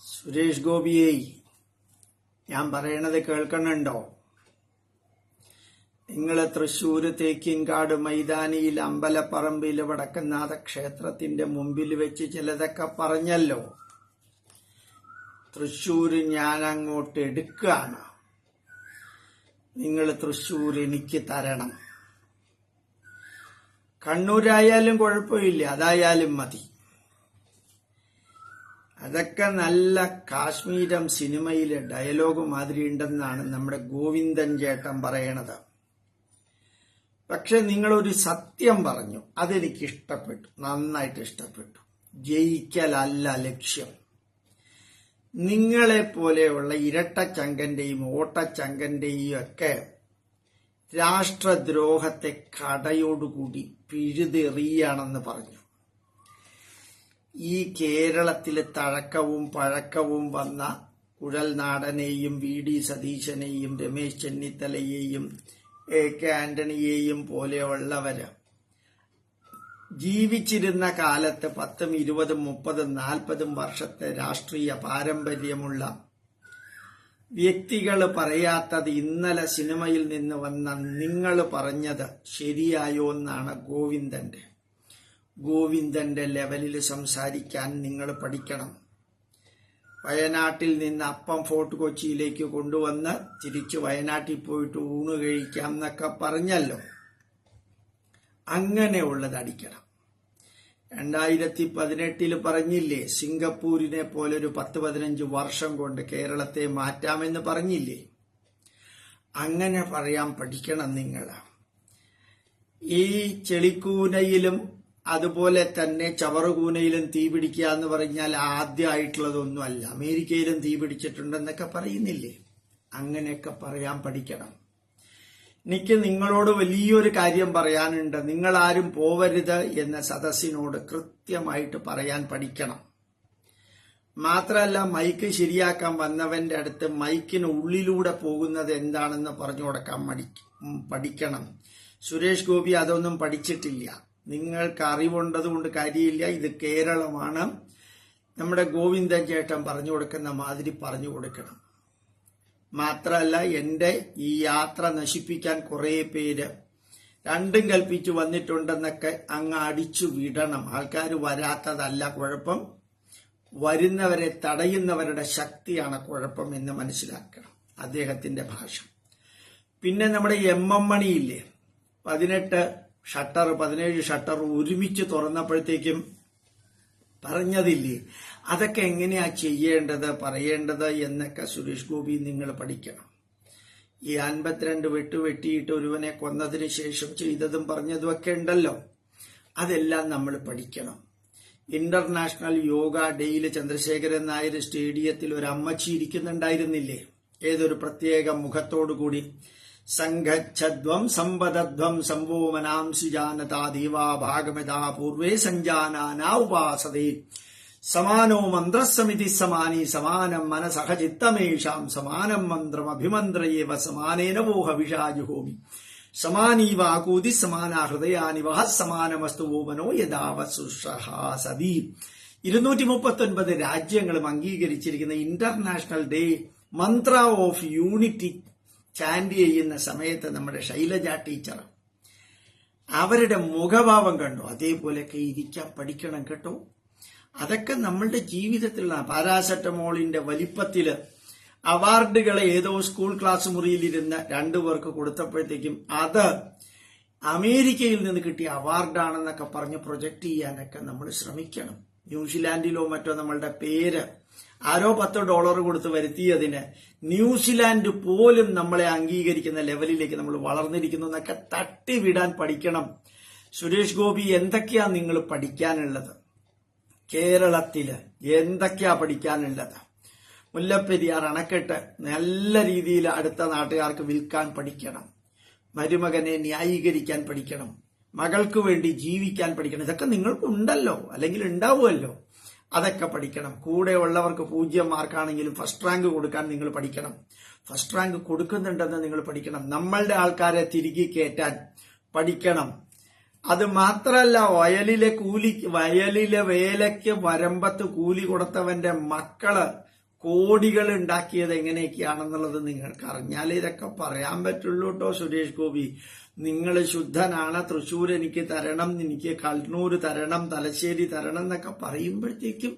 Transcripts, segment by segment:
സുരേഷ് ഗോപിയെ ഞാൻ പറയണത് കേൾക്കണുണ്ടോ? നിങ്ങൾ തൃശ്ശൂർ തേക്കിൻകാട് മൈതാനിയിൽ അമ്പലപ്പറമ്പിൽ വടക്കനാഥ ക്ഷേത്രത്തിന്റെ മുമ്പിൽ വെച്ച് ചിലതൊക്കെ പറഞ്ഞല്ലോ. തൃശ്ശൂർ ഞാൻ അങ്ങോട്ട് എടുക്കുകയാണ് നിങ്ങൾ തൃശ്ശൂർ എനിക്ക് തരണം. കണ്ണൂരായാലും കുഴപ്പമില്ല അതായാലും മതി. അതൊക്കെ നല്ല കാശ്മീരം സിനിമയിലെ ഡയലോഗ് മാതിരി ഉണ്ടെന്നാണ് നമ്മുടെ ഗോവിന്ദൻ ചേട്ടൻ പറയണത്. പക്ഷെ നിങ്ങളൊരു സത്യം പറഞ്ഞു. അതെനിക്ക് ഇഷ്ടപ്പെട്ടു നന്നായിട്ട് ഇഷ്ടപ്പെട്ടു. ജയിക്കലല്ല ലക്ഷ്യം. നിങ്ങളെ പോലെയുള്ള ഇരട്ടച്ചങ്കന്റെയും ഓട്ടച്ചങ്കന്റെയും ഒക്കെ രാഷ്ട്രദ്രോഹത്തെ കടയോടുകൂടി പിഴുതെറിയാണെന്ന് പറഞ്ഞു. ഈ കേരളത്തിലെ തഴക്കവും പഴക്കവും വന്ന കുഴൽനാടനെയും വി. ഡി. സതീശനെയും രമേശ് ചെന്നിത്തലയെയും എ. കെ. ആന്റണിയെയും പോലെയുള്ളവര് ജീവിച്ചിരുന്ന കാലത്ത് പത്തും ഇരുപതും മുപ്പതും നാൽപ്പതും വർഷത്തെ രാഷ്ട്രീയ പാരമ്പര്യമുള്ള വ്യക്തികൾ പറയാത്തത് ഇന്നലെ സിനിമയിൽ നിന്ന് വന്ന നിങ്ങൾ പറഞ്ഞത് ശരിയായോ എന്നാണ് ഗോവിന്ദന്റെ. ഗോവിന്ദന്റെ ലെവലിൽ സംസാരിക്കാൻ നിങ്ങൾ പഠിക്കണം. വയനാട്ടിൽ നിന്ന് അപ്പം ഫോർട്ട് കൊച്ചിയിലേക്ക് കൊണ്ടുവന്ന് തിരിച്ച് വയനാട്ടിൽ പോയിട്ട് ഊണ് കഴിക്കാം എന്നൊക്കെ പറഞ്ഞല്ലോ. അങ്ങനെയുള്ളത് അടിക്കണം. രണ്ടായിരത്തി പതിനെട്ടിൽ പറഞ്ഞില്ലേ സിംഗപ്പൂരിനെ പോലെ ഒരു പത്ത് പതിനഞ്ച് വർഷം കൊണ്ട് കേരളത്തെ മാറ്റാമെന്ന് പറഞ്ഞില്ലേ? അങ്ങനെ പറയാൻ പഠിക്കണം നിങ്ങൾ ഈ ചെളിക്കൂനയിലും അതുപോലെ തന്നെ ചവറുകൂനയിലും തീ പിടിക്കുക എന്ന് പറഞ്ഞാൽ ആദ്യമായിട്ടുള്ളതൊന്നുമല്ല. അമേരിക്കയിലും തീ പിടിച്ചിട്ടുണ്ടെന്നൊക്കെ പറയുന്നില്ലേ? അങ്ങനെയൊക്കെ പറയാൻ പഠിക്കണം. എനിക്ക് നിങ്ങളോട് വലിയൊരു കാര്യം പറയാനുണ്ട്. നിങ്ങൾ ആരും പോവരുത് എന്ന സദസ്സിനോട് കൃത്യമായിട്ട് പറയാൻ പഠിക്കണം. മാത്രമല്ല മൈക്ക് ശരിയാക്കാൻ വന്നവന്റെ അടുത്ത് മൈക്കിന് ഉള്ളിലൂടെ പോകുന്നത് എന്താണെന്ന് പറഞ്ഞു കൊടുക്കാൻ പഠിക്കണം. സുരേഷ് ഗോപി അതൊന്നും പഠിച്ചിട്ടില്ല. നിങ്ങൾക്ക് അറിവുണ്ടത് കൊണ്ട് കാര്യമില്ല. ഇത് കേരളമാണ്. നമ്മുടെ ഗോവിന്ദൻ ചേട്ടൻ പറഞ്ഞു കൊടുക്കുന്ന മാതിരി പറഞ്ഞു കൊടുക്കണം. മാത്രമല്ല എന്റെ ഈ യാത്ര നശിപ്പിക്കാൻ കുറേ പേര് രണ്ടും കൽപ്പിച്ചു വന്നിട്ടുണ്ടെന്നൊക്കെ അങ്ങ് അടിച്ചു വിടണം. ആൾക്കാർ വരാത്തതല്ല കുഴപ്പം. വരുന്നവരെ തടയുന്നവരുടെ ശക്തിയാണ് കുഴപ്പം എന്ന് മനസ്സിലാക്കണം അദ്ദേഹത്തിന്റെ ഭാഷ. പിന്നെ നമ്മുടെ എം എം മണിയില്ലേ? പതിനെട്ട് ഷട്ടർ പതിനേഴ് ഷട്ടർ ഒരുമിച്ച് തുറന്നപ്പോഴത്തേക്കും പറഞ്ഞതില്ലേ? അതൊക്കെ എങ്ങനെയാ ചെയ്യേണ്ടത് പറയേണ്ടത് എന്നൊക്കെ സുരേഷ് ഗോപി നിങ്ങൾ പഠിക്കണം. ഈ അൻപത്തിരണ്ട് വെട്ട് വെട്ടിയിട്ട് ഒരുവനെ കൊന്നതിന് ശേഷം ചെയ്തതും പറഞ്ഞതും ഒക്കെ ഉണ്ടല്ലോ. അതെല്ലാം നമ്മൾ പഠിക്കണം. ഇന്റർനാഷണൽ യോഗ ഡേയിൽ ചന്ദ്രശേഖരൻ നായർ സ്റ്റേഡിയത്തിൽ ഒരു അമ്മച്ചി ഇരിക്കുന്നുണ്ടായിരുന്നില്ലേ? ഏതൊരു പ്രത്യേക മുഖത്തോടുകൂടി സംഘച്ഛധ്വം സമ്പദധ്വം സംവോമനാംസി സുജാനതാ ദേവാ ഭാഗമതാ പൂർവേ സഞ്ജാനാനാ ഉപാസതേ. സമാനോ മന്ത്രസമിതി സമാനി സമാനം മനസഹ ചിത്തമേഷാം സമാനം മന്ത്രം അഭിമന്ത്രയേവ സമാനേന വോഹ വിഷാജുഹോമി സമാനീവാകൂതി സമാന ഹൃദയാനി വഹ സമാനമസ്തു ഓമനോ യഥാവസുഷഹാസതി ഇരുന്നൂറ്റി മുപ്പത്തി ഒൻപത് രാജ്യങ്ങളും അംഗീകരിച്ചിരിക്കുന്ന international day mantra of unity chant ചെയ്യുന്ന സമയത്ത് നമ്മുടെ ശൈലജ ടീച്ചർ അവരുടെ മുഖഭാവം കണ്ടു. അതേപോലെയൊക്കെ ഇരിക്കാൻ പഠിക്കണം കേട്ടോ. അതൊക്കെ നമ്മളുടെ ജീവിതത്തിലുള്ള പാരാസെറ്റമോളിന്റെ വലിപ്പത്തിൽ അവാർഡുകളെ ഏതോ സ്കൂൾ ക്ലാസ് മുറിയിലിരുന്ന രണ്ടു പേർക്ക് കൊടുത്തപ്പോഴത്തേക്കും അത് അമേരിക്കയിൽ നിന്ന് കിട്ടിയ അവാർഡാണെന്നൊക്കെ പറഞ്ഞ് പ്രൊജക്ട് ചെയ്യാനൊക്കെ നമ്മൾ ശ്രമിക്കണം. ന്യൂസിലാൻഡിലോ മറ്റോ നമ്മളുടെ പേര് ആരോ പത്തോ ഡോളർ കൊടുത്ത് വരുത്തിയതിന് ന്യൂസിലാൻഡ് പോലും നമ്മളെ അംഗീകരിക്കുന്ന ലെവലിലേക്ക് നമ്മൾ വളർന്നിരിക്കുന്നു എന്നൊക്കെ തട്ടിവിടാൻ പഠിക്കണം. സുരേഷ് ഗോപി എന്തൊക്കെയാ നിങ്ങൾ പഠിക്കാനുള്ളത്? കേരളത്തിൽ എന്തൊക്കെയാ പഠിക്കാനുള്ളത്? മുല്ലപ്പെരിയാർ അണക്കെട്ട് നല്ല രീതിയിൽ അടുത്ത നാട്ടുകാർക്ക് വിൽക്കാൻ പഠിക്കണം. മരുമകനെ ന്യായീകരിക്കാൻ പഠിക്കണം. മകൾക്ക് വേണ്ടി ജീവിക്കാൻ പഠിക്കണം. ഇതൊക്കെ നിങ്ങൾക്കുണ്ടല്ലോ അല്ലെങ്കിൽ ഉണ്ടാവുമല്ലോ. അതൊക്കെ പഠിക്കണം. കൂടെ ഉള്ളവർക്ക് പൂജ്യം മാർക്കാണെങ്കിലും ഫസ്റ്റ് റാങ്ക് കൊടുക്കാൻ നിങ്ങൾ പഠിക്കണം. ഫസ്റ്റ് റാങ്ക് കൊടുക്കുന്നുണ്ടെന്ന് നിങ്ങൾ പഠിക്കണം. നമ്മളുടെ ആൾക്കാരെ തിരികെ കയറ്റാൻ പഠിക്കണം. അത് മാത്രല്ല വയലിലെ കൂലി വയലിലെ വേലയ്ക്ക് വരമ്പത്ത് കൂലി കൊടുത്തവന്റെ മക്കൾ കോടികൾ ഉണ്ടാക്കിയത് എങ്ങനെയൊക്കെയാണെന്നുള്ളത് നിങ്ങൾക്ക് അറിഞ്ഞാലേ ഇതൊക്കെ പറയാൻ പറ്റുള്ളൂ കേട്ടോ സുരേഷ് ഗോപി. നിങ്ങൾ ശുദ്ധനാണ് തൃശ്ശൂർ എനിക്ക് തരണം എനിക്ക് കണ്ണൂർ തരണം തലശ്ശേരി തരണം എന്നൊക്കെ പറയുമ്പോഴത്തേക്കും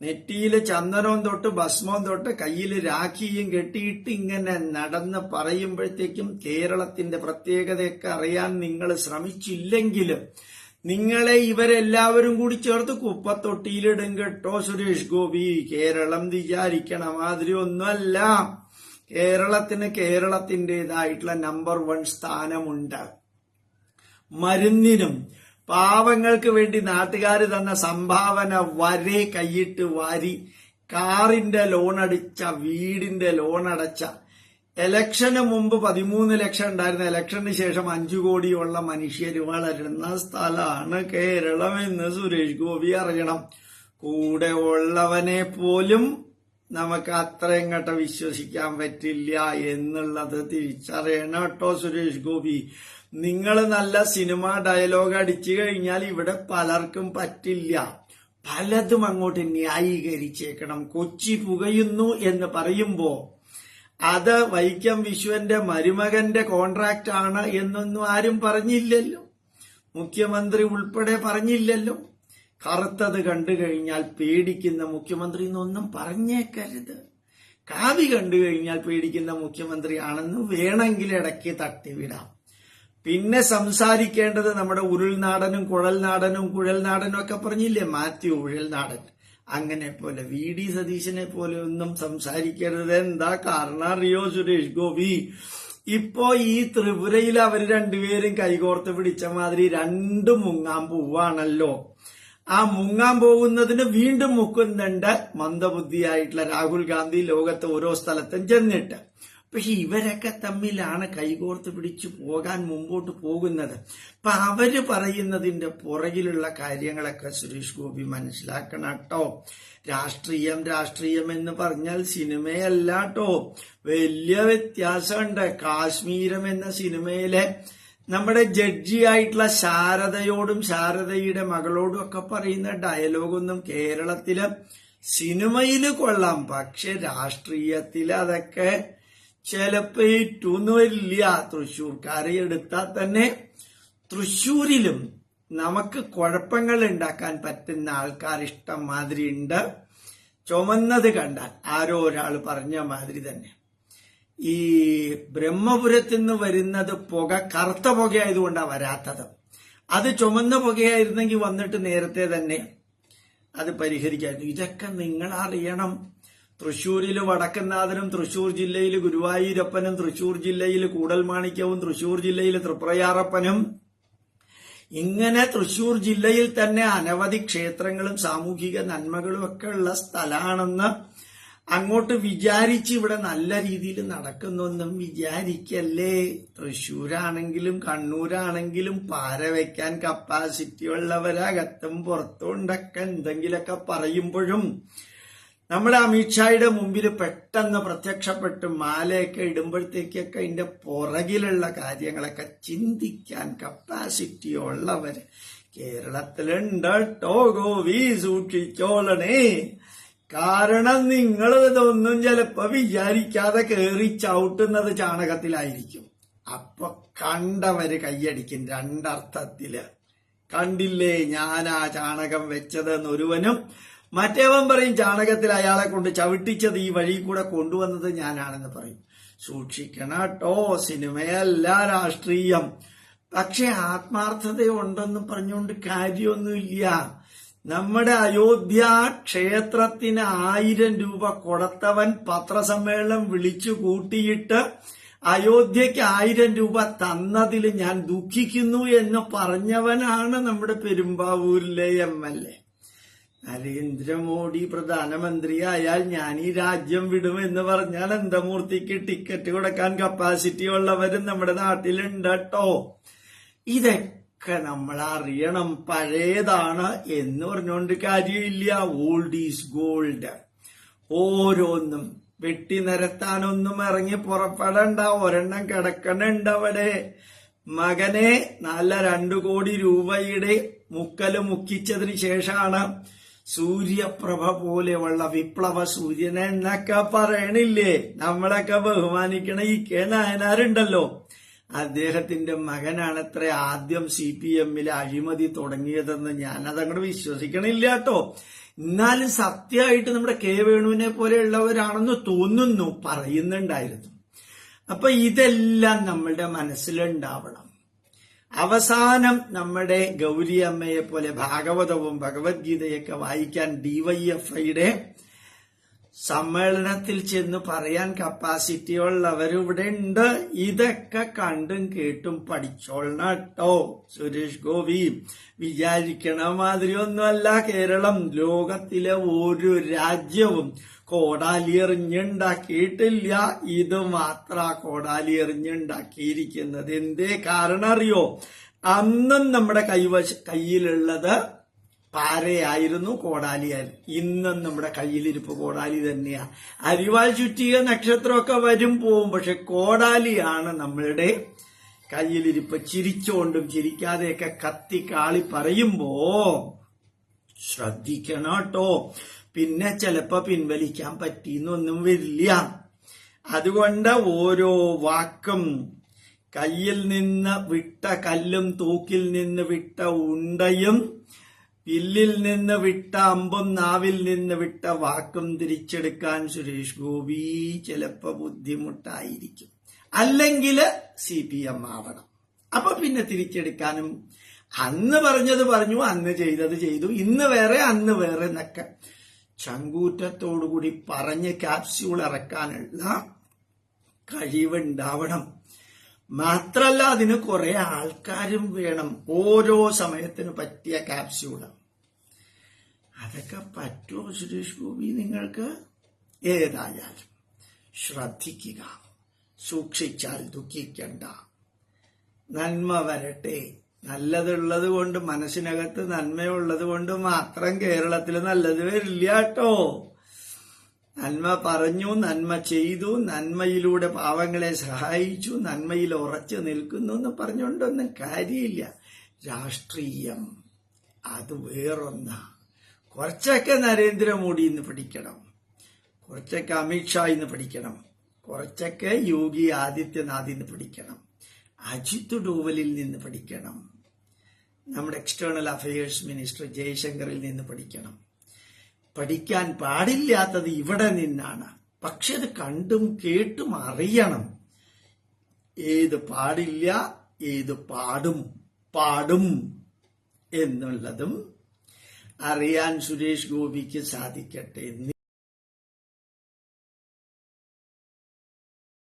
നെറ്റിയിൽ ചന്ദനവും തൊട്ട് ഭസ്മവും തൊട്ട് കയ്യിൽ രാഖിയും കെട്ടിയിട്ട് ഇങ്ങനെ നടന്ന് പറയുമ്പോഴത്തേക്കും കേരളത്തിന്റെ പ്രത്യേകതയൊക്കെ അറിയാൻ നിങ്ങൾ ശ്രമിച്ചില്ലെങ്കിലും നിങ്ങളെ ഇവരെല്ലാവരും കൂടി ചേർത്ത് കുപ്പത്തൊട്ടിയിലിടും കേട്ടോ സുരേഷ് ഗോപി. കേരളം വിചാരിക്കണ മാതിരി ഒന്നുമല്ല. കേരളത്തിന് കേരളത്തിന്റെതായിട്ടുള്ള നമ്പർ വൺ സ്ഥാനമുണ്ട്. മരുന്നിനും പാവങ്ങൾക്ക് വേണ്ടി നാട്ടുകാർ തന്ന സംഭാവന വരെ കൈയിട്ട് വാരി കാറിന്റെ ലോൺ അടിച്ച വീടിന്റെ ലോൺ അടച്ച ഇലക്ഷന് മുമ്പ് പതിമൂന്ന് ലക്ഷം ഉണ്ടായിരുന്ന ഇലക്ഷന് ശേഷം അഞ്ചു കോടിയുള്ള മനുഷ്യർ വളരുന്ന സ്ഥലമാണ് കേരളം എന്ന് സുരേഷ് ഗോപി അറിയണം. കൂടെ ഉള്ളവനെ പോലും നമുക്ക് അത്ര ഇങ്ങോട്ട് വിശ്വസിക്കാൻ പറ്റില്ല എന്നുള്ളത് തിരിച്ചറിയണം കേട്ടോ സുരേഷ് ഗോപി. നിങ്ങൾ നല്ല സിനിമ ഡയലോഗ് അടിച്ചു കഴിഞ്ഞാൽ ഇവിടെ പലർക്കും പറ്റില്ല. പലതും അങ്ങോട്ട് ന്യായീകരിച്ചേക്കണം. കൊച്ചി പുകയുന്നു എന്ന് പറയുമ്പോ അത് വൈക്കം വിശ്വന്റെ മരുമകന്റെ കോൺട്രാക്ട് ആണ് എന്നൊന്നും ആരും പറഞ്ഞില്ലല്ലോ. മുഖ്യമന്ത്രി ഉൾപ്പെടെ പറഞ്ഞില്ലല്ലോ. കറുത്തത് കണ്ടു കഴിഞ്ഞാൽ പേടിക്കുന്ന മുഖ്യമന്ത്രി എന്നൊന്നും പറഞ്ഞേക്കരുത്. കാവി കണ്ടു കഴിഞ്ഞാൽ പേടിക്കുന്ന മുഖ്യമന്ത്രിയാണെന്ന് വേണമെങ്കിൽ ഇടയ്ക്ക് തട്ടിവിടാം. പിന്നെ സംസാരിക്കേണ്ടത് നമ്മുടെ ഉരുൾനാടനും കുഴൽനാടനും കുഴൽനാടനും ഒക്കെ പറഞ്ഞില്ലേ? മാത്യു ഉഴൽനാടൻ. അങ്ങനെ പോലെ വി ഡി സതീശനെ പോലെ ഒന്നും സംസാരിക്കരുത് എന്താ കാരണം അറിയോ സുരേഷ് ഗോപി? ഇപ്പോ ഈ ത്രിപുരയിൽ അവർ രണ്ടുപേരും കൈകോർത്ത് പിടിച്ച മാതിരി രണ്ടും മുങ്ങാൻ പോവാണല്ലോ. ആ മുങ്ങാൻ പോകുന്നതിന് വീണ്ടും മുക്കുന്നുണ്ട് മന്ദബുദ്ധിയായിട്ടുള്ള രാഹുൽ ഗാന്ധി ലോകത്ത് ഓരോ സ്ഥലത്തും ചെന്നിട്ട്. പക്ഷെ ഇവരൊക്കെ തമ്മിലാണ് കൈകോർത്ത് പിടിച്ചു പോകാൻ മുമ്പോട്ട് പോകുന്നത്. അപ്പൊ അവർ പറയുന്നതിന്റെ പുറകിലുള്ള കാര്യങ്ങളൊക്കെ സുരേഷ് ഗോപി മനസ്സിലാക്കണം കേട്ടോ. രാഷ്ട്രീയം രാഷ്ട്രീയം എന്ന് പറഞ്ഞാൽ സിനിമയല്ല കേട്ടോ. വലിയ വ്യത്യാസമുണ്ട്. കാശ്മീരം എന്ന സിനിമയിലെ നമ്മുടെ ജഡ്ജി ആയിട്ടുള്ള ശാരദയോടും ശാരദയുടെ മകളോടും ഒക്കെ പറയുന്ന ഡയലോഗൊന്നും കേരളത്തിൽ സിനിമയിൽ കൊള്ളാം. പക്ഷെ രാഷ്ട്രീയത്തിൽ അതൊക്കെ ചിലപ്പോ ഏറ്റവും വരില്ല തൃശ്ശൂർക്കാരെ എടുത്താൽ തന്നെ തൃശ്ശൂരിലും നമുക്ക് കുഴപ്പങ്ങൾ ഉണ്ടാക്കാൻ പറ്റുന്ന ആൾക്കാർ ഇഷ്ടം മാതിരി ഉണ്ട്. ചുമന്നത് കണ്ടാൽ ആരോ ഒരാൾ പറഞ്ഞ മാതിരി തന്നെ. ഈ ബ്രഹ്മപുരത്ത് നിന്ന് വരുന്നത് പുക കറുത്ത പുകയായതുകൊണ്ടാണ് വരാത്തത്. അത് ചുമന്ന പുകയായിരുന്നെങ്കിൽ വന്നിട്ട് നേരത്തെ തന്നെ അത് പരിഹരിക്കായിരുന്നു. ഇതൊക്കെ നിങ്ങൾ അറിയണം തൃശൂരിൽ വടക്കനാഥനും തൃശൂർ ജില്ലയിൽ ഗുരുവായൂരപ്പനും തൃശൂർ ജില്ലയിൽ കൂടൽമാണിക്യവും തൃശൂർ ജില്ലയിൽ തൃപ്രയാറപ്പനും. ഇങ്ങനെ തൃശൂർ ജില്ലയിൽ തന്നെ അനവധി ക്ഷേത്രങ്ങളും സാമൂഹിക നന്മകളും ഒക്കെ ഉള്ള സ്ഥലമാണെന്ന് അങ്ങോട്ട് വിചാരിച്ച് ഇവിടെ നല്ല രീതിയിൽ നടക്കുന്നൊന്നും വിചാരിക്കല്ലേ? തൃശ്ശൂരാണെങ്കിലും കണ്ണൂരാണെങ്കിലും പാര വയ്ക്കാൻ കപ്പാസിറ്റി ഉള്ളവരകത്തും പുറത്തും ഉണ്ടൊക്കെ എന്തെങ്കിലുമൊക്കെ പറയുമ്പോഴും നമ്മുടെ അമിത്ഷായുടെ മുമ്പിൽ പെട്ടെന്ന് പ്രത്യക്ഷപ്പെട്ട് മാലയൊക്കെ ഇടുമ്പോഴത്തേക്കൊക്കെ അതിന്റെ പുറകിലുള്ള കാര്യങ്ങളൊക്കെ ചിന്തിക്കാൻ കപ്പാസിറ്റി ഉള്ളവര് കേരളത്തിലുണ്ട് കേട്ടോ ഗോവി സൂക്ഷിച്ചോളണേ. കാരണം നിങ്ങൾ ഇതൊന്നും ചിലപ്പോ വിചാരിക്കാതെ കേറി ചവിട്ടുന്നത് ചാണകത്തിലായിരിക്കും. അപ്പൊ കണ്ടവര് കൈയടിക്കും രണ്ടർത്ഥത്തിൽ. കണ്ടില്ലേ ഞാൻ ആ ചാണകം വെച്ചതെന്ന് ഒരുവനും മറ്റേവൻ പറയും ചാണകത്തിൽ അയാളെ കൊണ്ട് ചവിട്ടിച്ചത് ഈ വഴി കൂടെ കൊണ്ടുവന്നത് ഞാനാണെന്ന് പറയും. സൂക്ഷിക്കണം കേട്ടോ സിനിമയല്ല രാഷ്ട്രീയം. പക്ഷെ ആത്മാർത്ഥതയുണ്ടെന്ന് പറഞ്ഞുകൊണ്ട് കാര്യമൊന്നുമില്ല. നമ്മുടെ അയോധ്യ ക്ഷേത്രത്തിന് ആയിരം രൂപ കൊടുത്തവൻ പത്രസമ്മേളനം വിളിച്ചു കൂട്ടിയിട്ട് അയോധ്യയ്ക്ക് ആയിരം രൂപ തന്നതിൽ ഞാൻ ദുഃഖിക്കുന്നു എന്ന് പറഞ്ഞവനാണ് നമ്മുടെ പെരുമ്പാവൂരിലെ എം എൽ എ. നരേന്ദ്രമോദി പ്രധാനമന്ത്രിയായാൽ ഞാൻ ഈ രാജ്യം വിടും എന്ന് പറഞ്ഞാൽ എന്തമൂർത്തിക്ക് ടിക്കറ്റ് കൊടുക്കാൻ കപ്പാസിറ്റി ഉള്ളവരും നമ്മുടെ നാട്ടിലുണ്ട് കേട്ടോ. ഇതൊക്കെ നമ്മൾ അറിയണം പഴയതാണ് എന്ന് പറഞ്ഞുകൊണ്ട് കാര്യമില്ല. ഓൾഡ് ഈസ് ഗോൾഡ് ഓരോന്നും വെട്ടി നിരത്താനൊന്നും ഇറങ്ങി പുറപ്പെടണ്ട. ഒരെണ്ണം കിടക്കണുണ്ട് അവിടെ. മകനെ നല്ല രണ്ടു കോടി രൂപയുടെ മുക്കൽ മുക്കിച്ചതിന് ശേഷമാണ് സൂര്യപ്രഭ പോലെയുള്ള വിപ്ലവ സൂര്യനെ എന്നൊക്കെ പറയണില്ലേ? നമ്മളൊക്കെ ബഹുമാനിക്കണ ഈ കെ നായനാരുണ്ടല്ലോ. അദ്ദേഹത്തിന്റെ മകനാണത്ര ആദ്യം സി പി എമ്മിലെ അഴിമതി തുടങ്ങിയതെന്ന് ഞാനതങ്ങോട്ട് വിശ്വസിക്കണില്ല കേട്ടോ എന്നാലും സത്യമായിട്ട് നമ്മുടെ കെ വേണുവിനെ പോലെയുള്ളവരാണെന്ന് തോന്നുന്നു പറയുന്നുണ്ടായിരുന്നു. അപ്പൊ ഇതെല്ലാം നമ്മളുടെ മനസ്സിലുണ്ടാവണം. അവസാനം നമ്മുടെ ഗൗരിയമ്മയെ പോലെ ഭാഗവതവും ഭഗവത്ഗീതയൊക്കെ വായിക്കാൻ ഡിവൈഎഫ്ഐയുടെ സമ്മേളനത്തിൽ ചെന്ന് പറയാൻ കപ്പാസിറ്റി ഉള്ളവരിവിടെ ഉണ്ട്. ഇതൊക്കെ കണ്ടും കേട്ടും പഠിച്ചോളണം കേട്ടോ. സുരേഷ് ഗോപി വിചാരിക്കണ മാതിരി ഒന്നുമല്ല. കേരളം ലോകത്തിലെ ഒരു രാജ്യവും കോടാലി എറിഞ്ഞുണ്ടാക്കിയിട്ടില്ല. ഇത് മാത്ര കോടാലി എറിഞ്ഞുണ്ടാക്കിയിരിക്കുന്നത്. എന്തേ കാരണം അറിയോ? അന്നും നമ്മുടെ കൈവശ കയ്യിലുള്ളത് പാരയായിരുന്നു കോടാലിയായിരുന്നു ഇന്നും നമ്മുടെ കയ്യിലിരിപ്പ് കോടാലി തന്നെയാ. അരിവാൾ ചുറ്റിയ നക്ഷത്രമൊക്കെ വരും പോവും പക്ഷെ കോടാലിയാണ് നമ്മളുടെ കയ്യിലിരിപ്പ്. ചിരിച്ചുകൊണ്ടും ചിരിക്കാതെയൊക്കെ കത്തി കാളി പറയുമ്പോ ശ്രദ്ധിക്കണം കേട്ടോ പിന്നെ ചിലപ്പോ പിൻവലിക്കാൻ പറ്റിയെന്നൊന്നും വരില്ല. അതുകൊണ്ട് ഓരോ വാക്കും കയ്യിൽ നിന്ന് വിട്ട കല്ലും തൂക്കിൽ നിന്ന് വിട്ട ഉണ്ടയും വില്ലിൽ നിന്ന് വിട്ട അമ്പും നാവിൽ നിന്ന് വിട്ട വാക്കും തിരിച്ചെടുക്കാൻ സുരേഷ് ഗോപി ചിലപ്പോ ബുദ്ധിമുട്ടായിരിക്കും. അല്ലെങ്കിൽ സി പി എം ആവണം. അപ്പൊ പിന്നെ തിരിച്ചെടുക്കാനും അന്ന് പറഞ്ഞത് പറഞ്ഞു അന്ന് ചെയ്തത് ചെയ്തു ഇന്ന് വേറെ അന്ന് വേറെ എന്നൊക്കെ. ചങ്കൂറ്റത്തോടുകൂടി പറഞ്ഞ് ക്യാപ്സ്യൂൾ ഇറക്കാനുള്ള കഴിവുണ്ടാവണം. മാത്രല്ല അതിന് കുറെ ആൾക്കാരും വേണം. ഓരോ സമയത്തിന് പറ്റിയ ക്യാപ്സ്യൂൾ അതൊക്കെ പറ്റുമോ സുരേഷ് ഗോപി നിങ്ങൾക്ക് ഏതായാലും ശ്രദ്ധിക്കുക. സൂക്ഷിച്ചാൽ ദുഃഖിക്കണ്ട. നന്മ വരട്ടെ. നല്ലതുള്ളത് കൊണ്ട് മനസ്സിനകത്ത് നന്മയുള്ളത് കൊണ്ട് മാത്രം കേരളത്തിൽ നല്ലത് വരില്ല കേട്ടോ. നന്മ പറഞ്ഞു നന്മ ചെയ്തു നന്മയിലൂടെ പാവങ്ങളെ സഹായിച്ചു നന്മയിൽ ഉറച്ചു നിൽക്കുന്നു എന്ന് പറഞ്ഞുകൊണ്ടൊന്നും കാര്യമില്ല. രാഷ്ട്രീയം അത് വേറൊന്നാ. കുറച്ചൊക്കെ നരേന്ദ്രമോദി ഇന്ന് പഠിക്കണം. കുറച്ചൊക്കെ അമിത്ഷാ ഇന്ന് പഠിക്കണം. കുറച്ചൊക്കെ യോഗി ആദിത്യനാഥ് ഇന്ന് പഠിക്കണം. അജിത് ഡോവലിൽ നിന്ന് പഠിക്കണം. നമ്മുടെ എക്സ്റ്റേണൽ അഫയേഴ്സ് മിനിസ്റ്റർ ജയശങ്കറിൽ നിന്ന് പഠിക്കണം. പഠിക്കാൻ പാടില്ലാത്തത് ഇവിടെ നിന്നാണ്. പക്ഷെ അത് കണ്ടും കേട്ടും അറിയണം. ഏത് പാടില്ല ഏത് പാടും പാടും എന്നുള്ളതും അറിയാൻ സുരേഷ് ഗോപിക്ക് സാധിക്കട്ടെ